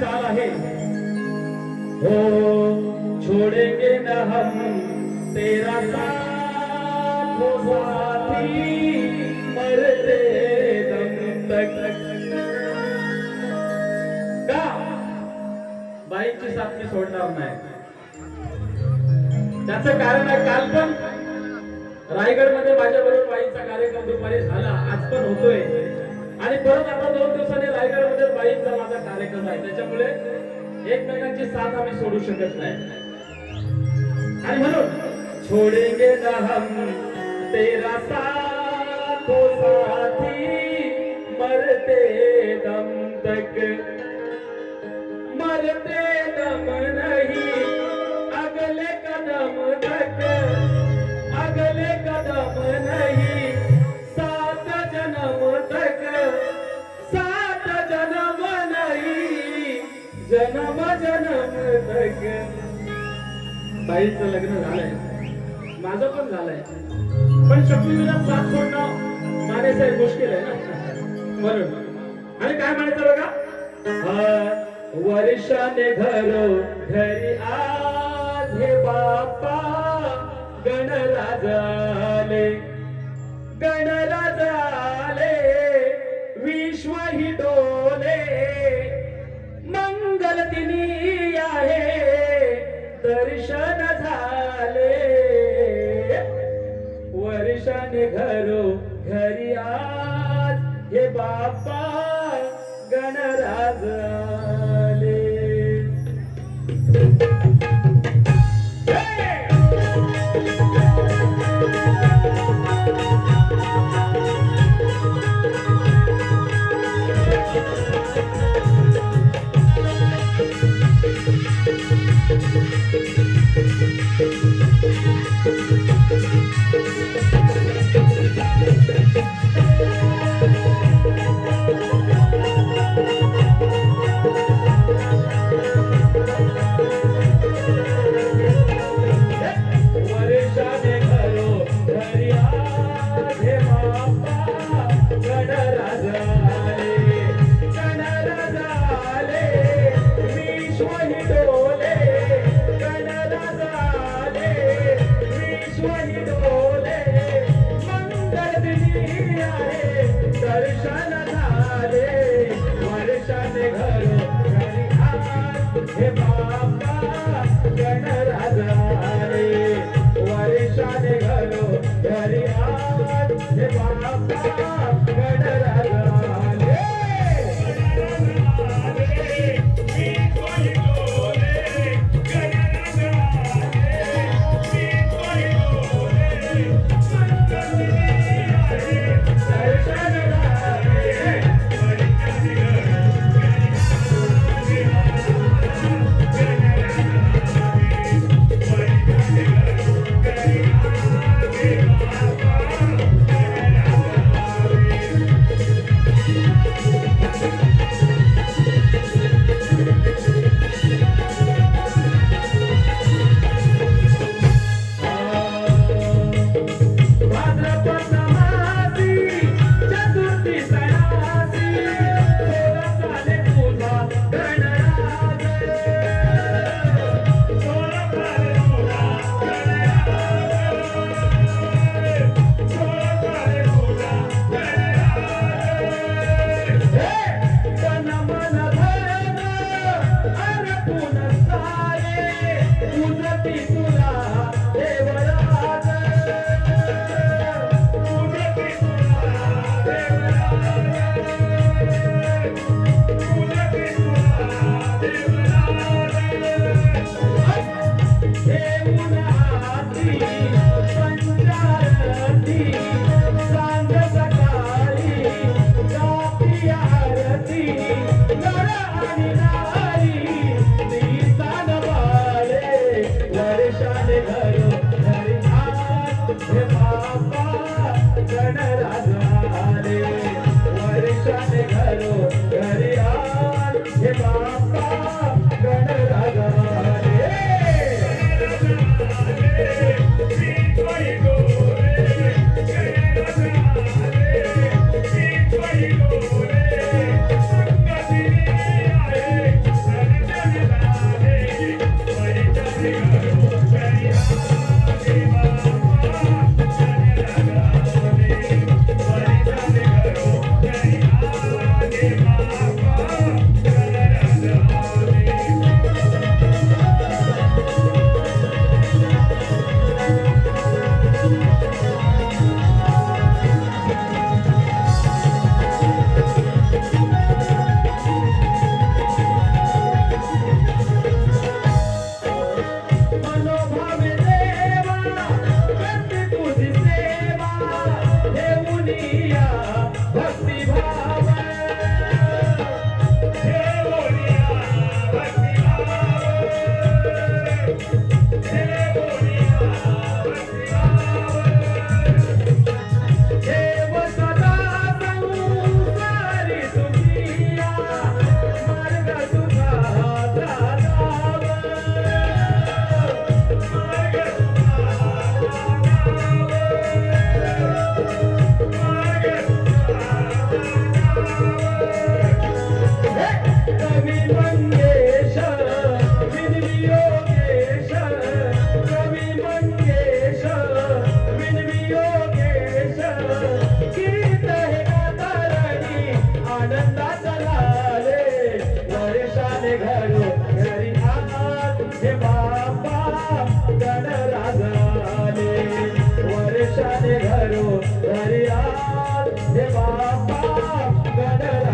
चाल आहे. हो छोडेंगे ना हम तेरा साथ हो साथी मरते दम तक. का? बाईची साथ मी सोडणार नाही. त्याचं कारण आहे काल पण रायगडमध्ये माझ्या बरोबर बाईंचा कार्यक्रम दुपारी झाला आज पण होतोय. आणि परत आता दोन दिवसांनी रायगडमध्ये बाईंचा माझा कार्यक्रम आहे. त्याच्यामुळे एकमेकांची साथ आम्ही सोडू शकत नाही. आणि म्हणून छोडेंगे न हम तेरा साथ हो साथी मरते दम तक. मरते दम नहीं अगले कदम तक. अगले कदम नहीं जनम जनम तक. बाईचं लग्न झालंय. माझं पण झालंय. पण शक्तीला साथ सोडणं एक मुश्किल आहे ना. बरोबर आणि काय म्हणायचं बघा? वर्षाने घर घरी आज हे बापा गणला झाले विश्व ही डोले वर्षाने घरो घरी आज हे बापा गणराज आले. दर्शन झाले. वर्षाने हे बाप गणराज आले. धरू धर्या बापा गडरा